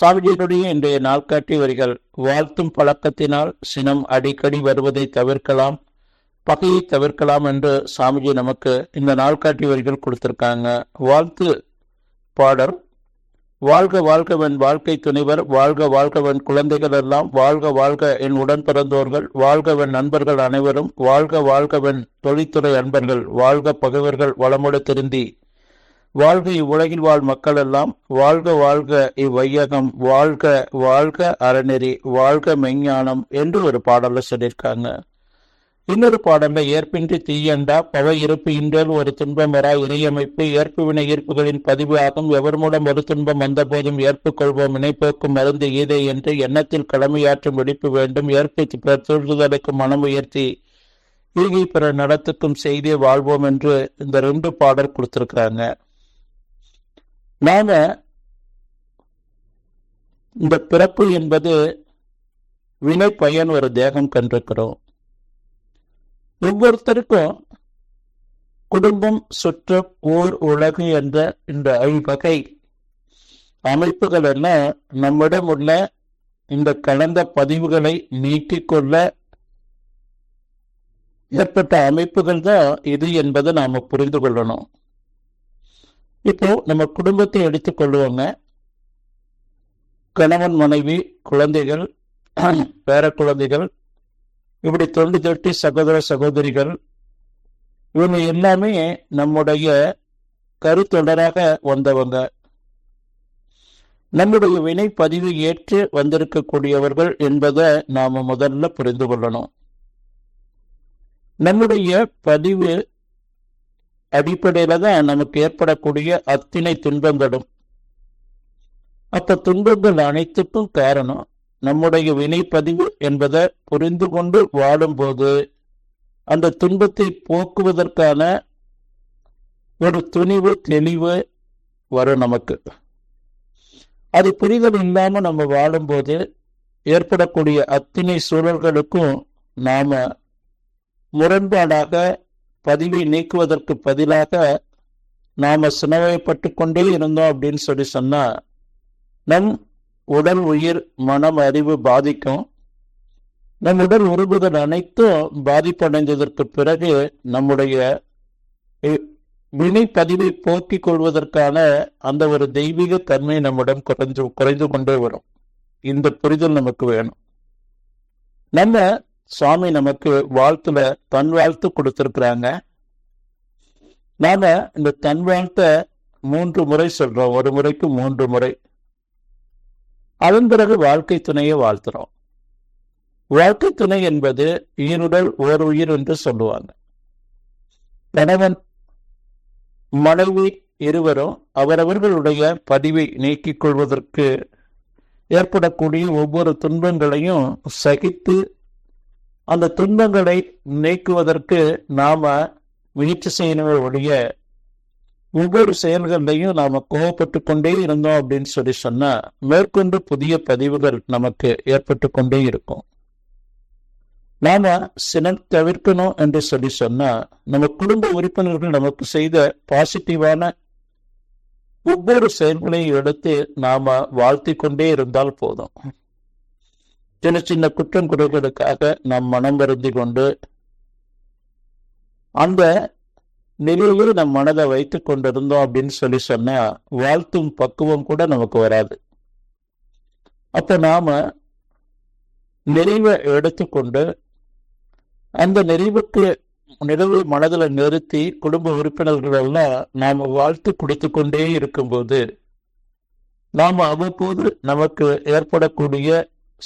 சாமிஜியினுடைய இன்றைய நாள்காட்டி வரிகள் வாழ்த்தும் பழக்கத்தினால் சினம் அடிக்கடி வருவதை தவிர்க்கலாம் பகையை தவிர்க்கலாம் என்று சாமிஜி நமக்கு இந்த நாள்காட்டி வரிகள் கொடுத்திருக்காங்க. வாழ்த்து பாடல் வாழ்க வாழ்கவன் வாழ்க்கை துணைவர் வாழ்க வாழ்கவன் குழந்தைகள் எல்லாம் வாழ்க வாழ்க என் உடன் பிறந்தோர்கள் வாழ்கவன் நண்பர்கள் அனைவரும் வாழ்க வாழ்கவன் தொழில்துறை அன்பர்கள் வாழ்க பகைவர்கள் வளமுட திருந்தி வாழ்க இவ்வுலகில் வாழ் மக்கள் எல்லாம் வாழ்க வாழ்க இவ்வையகம் வாழ்க வாழ்க அறநெறி வாழ்க மெஞ்ஞானம் என்று ஒரு பாடல சொல்லியிருக்காங்க. இன்னொரு பாடல்ல ஏற்பின்றி தீயண்டா பவ இருப்பு இன்றேல் ஒரு துன்பமெறா வரா இணையமைப்பு ஏற்பு வினை ஈர்ப்புகளின் பதிவு ஆகும். எவர் மூலம் ஒரு துன்பம் வந்த போதும் ஏற்புக் கொள்வோம் இணைப்போக்கும் மருந்து ஈதை என்று எண்ணத்தில் கடமையாற்றும் வெடிப்பு வேண்டும். ஏற்பு தூண்டுதலுக்கும் மனம் உயர்த்தி ஈகை பிற நடத்துக்கும் செய்தியை வாழ்வோம் என்று இந்த ரெண்டு பாடல் கொடுத்திருக்கிறாங்க. நாம இந்த பிறப்பு என்பது வினை பயன் ஒரு தேகம் கண்டிருக்கிறோம். ஒவ்வொருத்தருக்கும் குடும்பம் சுற்று ஊர் உலகு என்ற இந்த ஐவகை அமைப்புகள் என்ன? நம்மிடம் உள்ள இந்த கலந்த பதிவுகளை நீக்கிக்கொள்ள ஏற்பட்ட அமைப்புகள் தான் இது என்பதை நாம் புரிந்து கொள்ளணும். இப்போ நம்ம குடும்பத்தை எடுத்துக்கொள்வோங்க கணவன் மனைவி குழந்தைகள் பேர குழந்தைகள் இப்படி தொண்டு தொட்டி சகோதர சகோதரிகள் இவங்க எல்லாமே நம்முடைய கருத்தொடராக வந்தவங்க. நம்முடைய வினை பதிவு ஏற்று வந்திருக்கக்கூடியவர்கள் என்பதை நாம முதல்ல புரிந்து கொள்ளணும். நம்முடைய பதிவு அடிப்படையில தான் நமக்கு ஏற்படக்கூடிய அத்தினை துன்பங்களும். அப்ப துன்பங்கள் அனைத்துக்கும் காரணம் நம்முடைய வினைப்பதிவு என்பதை புரிந்து கொண்டு வாழும்போது அந்த துன்பத்தை போக்குவதற்கான ஒரு துணிவு தெளிவு வரும் நமக்கு. அது புரிதல் இல்லாம நம்ம வாழும்போது ஏற்படக்கூடிய அத்தனை சூழல்களுக்கும் நாம முரண்பாடாக பதிவை நீக்குவதற்கு பதிலாக நாம சினவைப்பட்டு கொண்டே இருந்தோம் அப்படின்னு சொல்லி சொன்னா நம் உடல் உயிர் மனம் அறிவு பாதிக்கும். நம் உடல் உறுப்புகள் அனைத்தும் பாதிப்படைந்ததற்கு பிறகு நம்முடைய வினை பதிவை போக்கிக் கொள்வதற்கான அந்த ஒரு தெய்வீக தன்மை நம்மிடம் குறைஞ்சு குறைந்து கொண்டே வரும். இந்த புரிதல் நமக்கு வேணும். நம்ம சுவாமி நமக்கு வாழ்த்துல தன் வாழ்த்து கொடுத்துருக்குறாங்க. நாம இந்த தன் வாழ்த்த மூன்று முறை சொல்றோம். ஒரு முறைக்கு மூன்று முறை. அதன் பிறகு வாழ்க்கை துணையை வாழ்த்துறோம். வாழ்க்கை துணை என்பது உயிருடல் ஓர் உயிர் என்று சொல்லுவாங்க. கணவன் மனைவி இருவரும் அவரவர்களுடைய பதிவை நீக்கிக் கொள்வதற்கு ஏற்படக்கூடிய ஒவ்வொரு துன்பங்களையும் சகித்து அந்த துன்பங்களை நீக்குவதற்கு நாம முயற்சி செய்யணுமே ஒழிய ஒவ்வொரு செயல்களையும் நாம கோவப்பட்டு கொண்டே இருந்தோம் அப்படின்னு சொல்லி சொன்னா மேற்கொண்டு புதிய பதிவுகள் நமக்கு ஏற்பட்டு கொண்டே இருக்கும். நாம சினம் தவிர்க்கணும் என்று சொல்லி சொன்னா நம்ம குடும்ப உறுப்பினர்கள் நமக்கு செய்த பாசிட்டிவான ஒவ்வொரு செயல்களையும் எடுத்து நாம வாழ்த்தி கொண்டே இருந்தால் போதும். சின்ன சின்ன குற்றம் குறைகளுக்காக நாம் மனம் வருந்தி கொண்டு அந்த நிலையில் நம் மனதை வைத்து கொண்டிருந்தோம் அப்படின்னு சொல்லி சொன்னா வாழ்த்தும் பக்குவம் கூட நமக்கு வராது. அப்ப நாம நிறைவை எடுத்துக்கொண்டு அந்த நிறைவுக்கு நிறைவு மனதில் நிறுத்தி குடும்ப உறுப்பினர்கள் எல்லாம் நாம வாழ்த்து கொடுத்து கொண்டே இருக்கும்போது நாம அவ்வப்போது நமக்கு ஏற்படக்கூடிய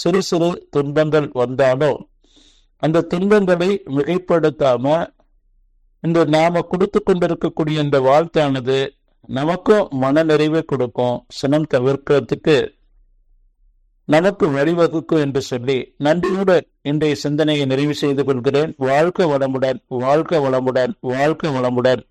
சிறு சிறு துன்பங்கள் வந்தாலும் அந்த துன்பங்களை மிகைப்படுத்தாம இந்த நாம கொடுத்து கொண்டிருக்கக்கூடிய இந்த வாழ்த்தானது நமக்கும் மன நிறைவை கொடுக்கும் சினம் தவிர்க்கிறதுக்கு நமக்கு வழிவகுக்கும் என்று சொல்லி நன்றியோடு இன்றைய சிந்தனையை நிறைவு செய்து கொள்கிறேன். வாழ்க வளமுடன் வாழ்க வளமுடன் வாழ்க வளமுடன்.